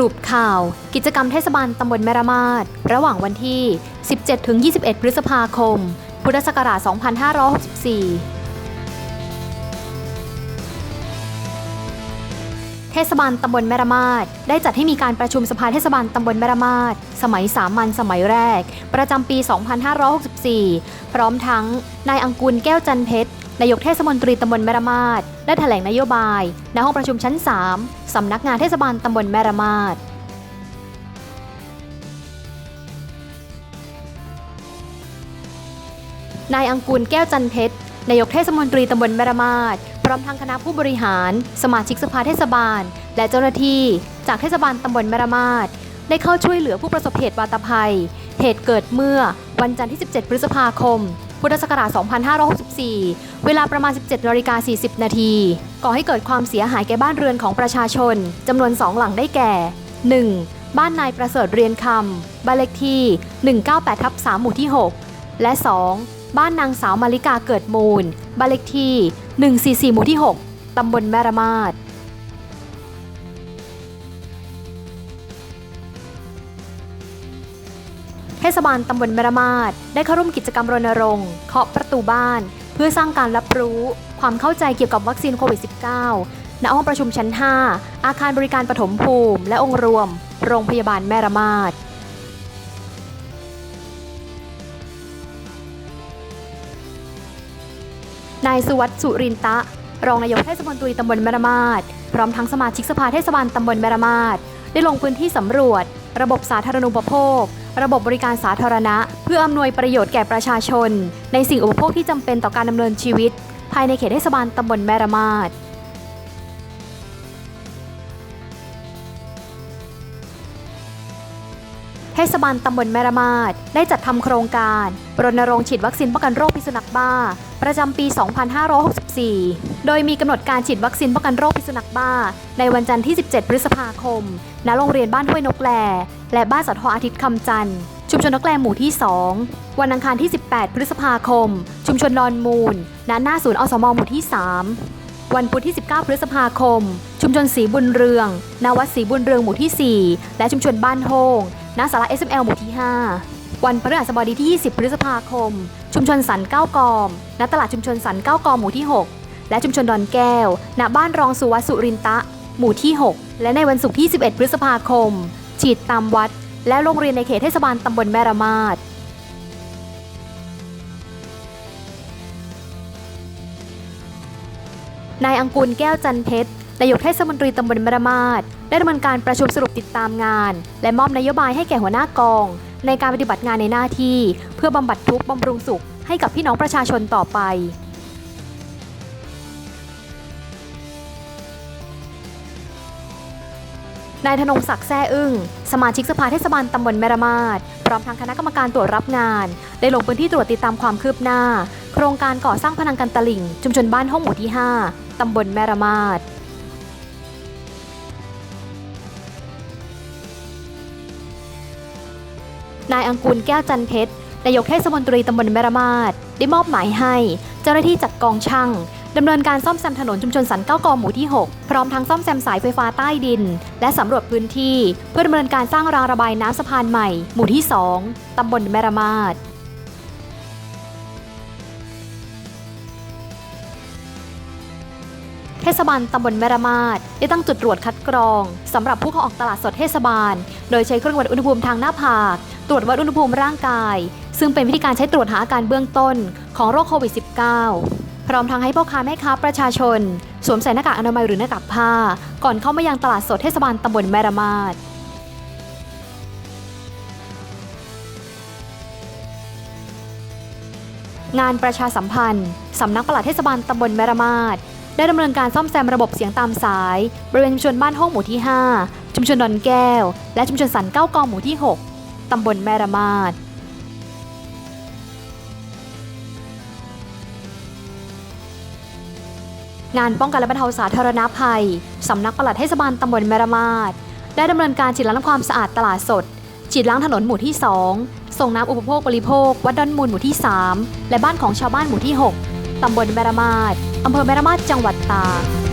รุปข่าว กิจกรรมเทศบาลตำบลแมรมาดระหว่างวันที่ 17-21 พฤษภาคม พุทธศักราช 2564เทศบาลตำบลแมรมาดได้จัดให้มีการประชุมสภาเทศบาลตำบลแมรมาดสมัยสามัญสมัยแรก ประจำปี 2564 พร้อมทั้งนายอังกุลแก้วจันเพชร นายกเทศมนตรีตำบลแมรามาดได้แถลงนโยบายณห้องประชุมชั้น 3 สำนักงานเทศบาลตำบลแมรามาดนายอังกูลแก้วจันเพชรนายกเทศมนตรีตำบลแมรามาดพร้อมทั้งคณะผู้บริหาร สมาชิกสภาเทศบาล และเจ้าหน้าที่ จากเทศบาลตำบลแมรามาดได้เข้าช่วยเหลือผู้ประสบเหตุวาตภัย เหตุเกิดเมื่อวันจันทร์ที่ 17 พฤษภาคม พุทธศักราช 2564 เวลาประมาณ 17นาฬิกา40 นาที ก่อให้เกิดความเสียหายแก่บ้านเรือนของประชาชนจำนวน 2 หลังได้แก่ 1. บ้านนายประเสริฐเรียนคำบ้านเลขที่ 198ทับ3หมู่ที่ 6 และ 2. บ้านนางสาวมาริกาเกิดมูลบ้านเลขที่ 144 หมู่ที่ 6 ตำบลแมรามาด ทศบาลตำบลแมรมาดได้เข้าร่วมกิจกรรมรณรงค์เคาะประตูบ้าน เพื่อสร้างการรับรู้ ความเข้าใจเกี่ยวกับวัคซีนโควิด -19 ณห้องประชุมชั้น 5 อาคารบริการปฐมภูมิ และองค์รวม โรงพยาบาลแมรามาดนายสุวัสดิ์สุรินตะ รองนายกเทศมนตรีตำบลแมรามาดพร้อมทั้งสมาชิกสภาเทศบาลตำบลแมรามาดได้ลงพื้นที่สำรวจ ระบบสาธารณูปโภค ระบบบริการสาธารณะ เพื่ออำนวยประโยชน์แก่ประชาชน ในสิ่งอุปโภคที่จำเป็นต่อการดำเนินชีวิต ภายในเขตเทศบาลตำบลแมรามาดเทศบาลตำบลแมรามาดได้จัดทำโครงการรณรงค์ฉีดวัคซีนป้องกันโรคพิษสุนัขบ้า ประจำปี 2564 โดยมีกำหนดการฉีดวัคซีนป้องกันโรคพิษสุนัขบ้า ในวันจันทร์ที่ 17 พฤษภาคม ณ โรงเรียนบ้านห้วยนกแล และบ้านสัตว์อาทิตย์คำจันทร์ ชุมชนนกแลหมู่ที่ 2 วันอังคารที่ 18 พฤษภาคม ชุมชนดอนมูลณหน้าศูนย์อสมหมู่ที่ 3 วันพุธที่ 19 พฤษภาคม ชุมชนสีบุญเรืองณวัดสีบุญเรืองหมู่ที่ 4 และชุมชนบ้านโฮงณศาลา SML หมู่ที่ 5 วันพฤหัสบดีที่ 20 พฤษภาคม ชุมชนสันเก้ากอม ณตลาดชุมชนสันเก้ากอมหมู่ที่ 6 และชุมชนดอนแก้ว ณบ้านรองสุวัสดิ์สุรินตะ หมู่ที่ 6 และในวันศุกร์ที่ 11 พฤษภาคม ฉีดตามวัด และโรงเรียนในเขตเทศบาลตำบลแม่รามาดนายอังกูลแก้วจันเพชรนายกเทศมนตรีตำบลมรามาศได้ดำเนินการประชุมสรุปติดตามงาน และมอบนโยบายให้แก่หัวหน้ากอง ในการปฏิบัติงานในหน้าที่ เพื่อบำบัดทุกข์บำรุงสุขให้กับพี่น้องประชาชนต่อไป นายธนงศักดิ์แซ่อึ้ง สมาชิกสภาเทศบาลตำบลแมรมาศพร้อมทางคณะกรรมการตรวจรับงาน ได้ลงพื้นที่ตรวจติดตามความคืบหน้า โครงการก่อสร้างพนังกันตลิ่ง ชุมชนบ้านห้องหมู่ที่ 5 ตำบลแมรมาศนายอังกูลแก้วจันเพชรนายกเทศมนตรีตำบลแมรมาศได้มอบหมายให้ เจ้าหน้าที่จัดกองช่าง ดำเนินการซ่อมแซมถนนชุมชนสันเก้ากอหมู่ที่ 6 พร้อมทั้งซ่อมแซมสายไฟฟ้าใต้ดิน และสำรวจพื้นที่ เพื่อดำเนินการสร้างรางระบายน้ำสะพานใหม่ หมู่ที่ 2 ตำบลแมรมาศเทศบาลตำบลแมรมาศได้ตั้งจุดตรวจคัดกรองสำหรับผู้เข้าออกตลาดสดเทศบาล โดยใช้เครื่องวัดอุณหภูมิทางหน้าผาก ตรวจวัดอุณหภูมิร่างกาย ซึ่งเป็นวิธีการใช้ตรวจหาอาการเบื้องต้นของโรคโควิด -19 พร้อมทั้งให้พ่อค้าแม่ค้าประชาชน สวมใส่หน้ากากอนามัยหรือหน้ากากผ้า ก่อนเข้ามายังตลาดสดเทศบาลตำบลแมรามาศงานประชาสัมพันธ์สำนักปลัดเทศบาลตำบลแมรมาศได้ดำเนินการซ่อมแซมระบบเสียงตามสาย บริเวณชุมชนบ้านห้องหมู่ที่ 5 ชุมชนดอนแก้ว และชุมชนสันเก้ากองหมู่ที่ 6 ตำบลแมรมาศ งานป้องกันและบรรเทาสาธารณภัย สำนักปลัดเทศบาลตำบลแมรมาศได้ดำเนินการฉีดล้างความสะอาดตลาดสด ฉีดล้างถนนหมู่ที่ 2 ส่งน้ำอุปโภคบริโภค วัดดอนมูลหมู่ที่ 3 และบ้านของชาวบ้านหมู่ที่ 6 ตำบลแมรมาศอำเภอแมรมาศจังหวัดตาก